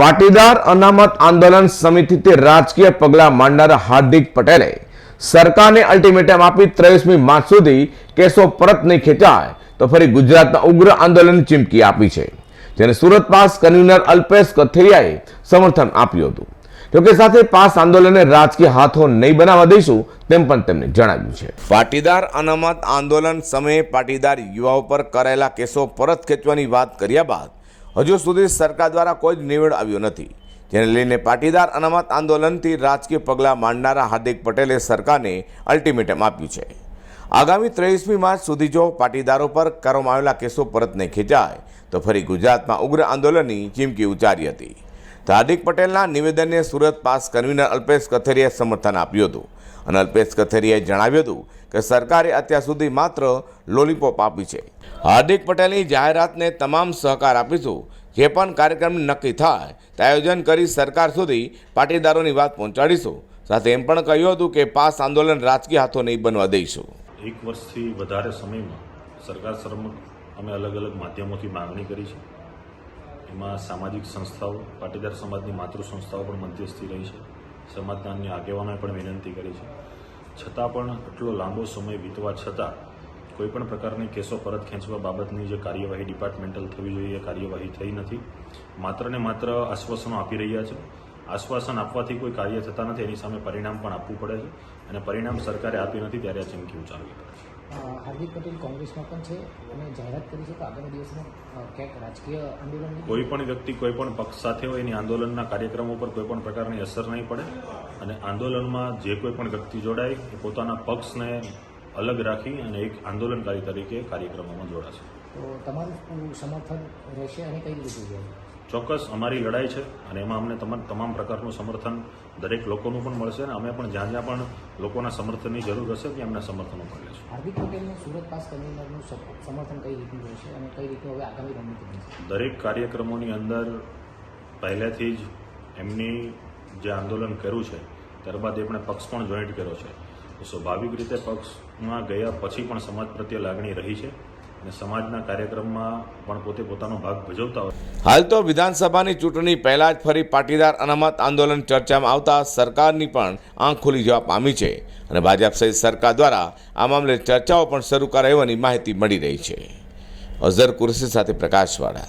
પાટીદાર અનામત આંદોલન સમિતિથી રાજકીય પગલાં માંડનારા હાર્દિક પટેલે સરકારને અલ્ટિમેટમ આપી ત્રેવીસમી માર્ચ સુધી કેસો પરત નહીં ખેંચાય તો ફરી ગુજરાતના ઉગ્ર આંદોલન ચીમકી આપી છે, જેને સુરત પાસ કન્વીનર અલ્પેશ કથેરિયાએ સમર્થન આપ્યું હતું. જોકે સાથે પાસ આંદોલનને રાજકીય હાથો નહીં બનાવવા દઈશું તેમ પણ તેમણે જણાવ્યું છે. પાટીદાર અનામત આંદોલન સમયે પાટીદાર યુવાઓ પર કરાયેલા કેસો પરત ખેંચવાની વાત કર્યા બાદ હજુ સુધી સરકાર દ્વારા કોઈ જ નિવેડ આવ્યો નથી. જેને લઈને પાટીદાર અનામત આંદોલનથી રાજકીય પગલાં માંડનારા હાર્દિક પટેલે સરકારને અલ્ટિમેટમ આપ્યું છે. આગામી ત્રેવીસમી માર્ચ સુધી જો પાટીદારો પર કરવામાં આવેલા કેસો પરત નહીં ખેંચાય, તો ફરી ગુજરાતમાં ઉગ્ર આંદોલનની ચીમકી ઉચ્ચારી હતી. તો હાર્દિક પટેલના નિવેદનને સુરત પાસ કન્વીનર અલ્પેશ કથેરીએ સમર્થન આપ્યું હતું. અને અલ્પેશ કથેરિયાએ જણાવ્યું હતું કે સરકારે અત્યાર સુધી માત્ર લોલીપોપ આપી છે. હાર્દિક પટેલની જાહેરાતને તમામ સહકાર આપીશું. જે પણ કાર્યક્રમ નક્કી થાય તે આયોજન કરી સરકાર સુધી પાટીદારોની વાત પહોંચાડીશું. સાથે એમ પણ કહ્યું હતું કે પાસ આંદોલન રાજકીય હાથો નહીં બનવા દઈશું. એક વર્ષથી વધારે સમયમાં સરકાર અમે અલગ અલગ માધ્યમોથી માગણી કરી છે. એમાં સામાજિક સંસ્થાઓ, પાટીદાર સમાજની માતૃ સંસ્થાઓ પણ મધ્યસ્થી રહી છે. સમાજના અન્ય આગેવાનોએ પણ વિનંતી કરી છે. છતાં પણ આટલો લાંબો સમય વીતવા છતાં કોઈપણ પ્રકારની કેસો પરત ખેંચવા બાબતની જે કાર્યવાહી ડિપાર્ટમેન્ટલ થવી જોઈએ એ કાર્યવાહી થઈ નથી. માત્ર ને માત્ર આશ્વાસનો આપી રહ્યા છે. આશ્વાસન આપવાથી કોઈ કાર્ય થતા નથી, એની સામે પરિણામ પણ આપવું પડે છે. અને પરિણામ સરકારે આપી નથી, ત્યારે આ ચીમકી ઉચ્ચારવી પડે છે. હાર્દિક પટેલ કોંગ્રેસમાં પણ છે અને જાહેરાત કરી છે કે આગામી દિવસમાં ક્યાંક રાજકીય આંદોલન કોઈ પણ વ્યક્તિ કોઈ પણ પક્ષ સાથે હોય એની આંદોલનના કાર્યક્રમો પર કોઈ પણ પ્રકારની અસર નહીં પડે અને આંદોલનમાં જે કોઈ પણ વ્યક્તિ જોડાય એ પોતાના પક્ષને અલગ રાખી અને એક આંદોલનકારી તરીકે કાર્યક્રમોમાં જોડાશે. તો તમારું સમર્થન રહેશે અને કઈ રીતે જોઈએ ચોક્કસ અમારી લડાઈ છે અને એમાં અમને તમામ તમામ પ્રકારનું સમર્થન દરેક લોકોનું પણ મળશે અને અમે પણ જ્યાં જ્યાં પણ લોકોના સમર્થનની જરૂર હશે ત્યાં એમના સમર્થનો પણ લેશું. હાર્દિક પટેલનું સુરત પાસ કન્વીનરનું સમર્થન કઈ રીતનું રહેશે અને કઈ રીતે હવે આગામી રણનીતિ દરેક કાર્યક્રમોની અંદર પહેલેથી જ એમની જે આંદોલન કર્યું છે ત્યારબાદ એમણે પક્ષ પણ જોઈન્ટ કર્યો છે. સ્વાભાવિક રીતે પક્ષમાં ગયા પછી પણ સમાજ પ્રત્યે લાગણી રહી છે. સમાજના કાર્યક્રમમાં પણ પોતે પોતાનો ભાગ ભજવતા હોય. હાલ તો વિધાનસભાની ચૂંટણી પહેલા જ ફરી પાટીદાર અનામત આંદોલન ચર્ચામાં આવતા સરકારની પણ આંખ ખુલી જવા પામી છે અને ભાજપ સહિત સરકાર દ્વારા આ મામલે ચર્ચાઓ પણ શરૂ કરાઈ માહિતી મળી રહી છે. અઝર કુરશી સાથે પ્રકાશવાળા.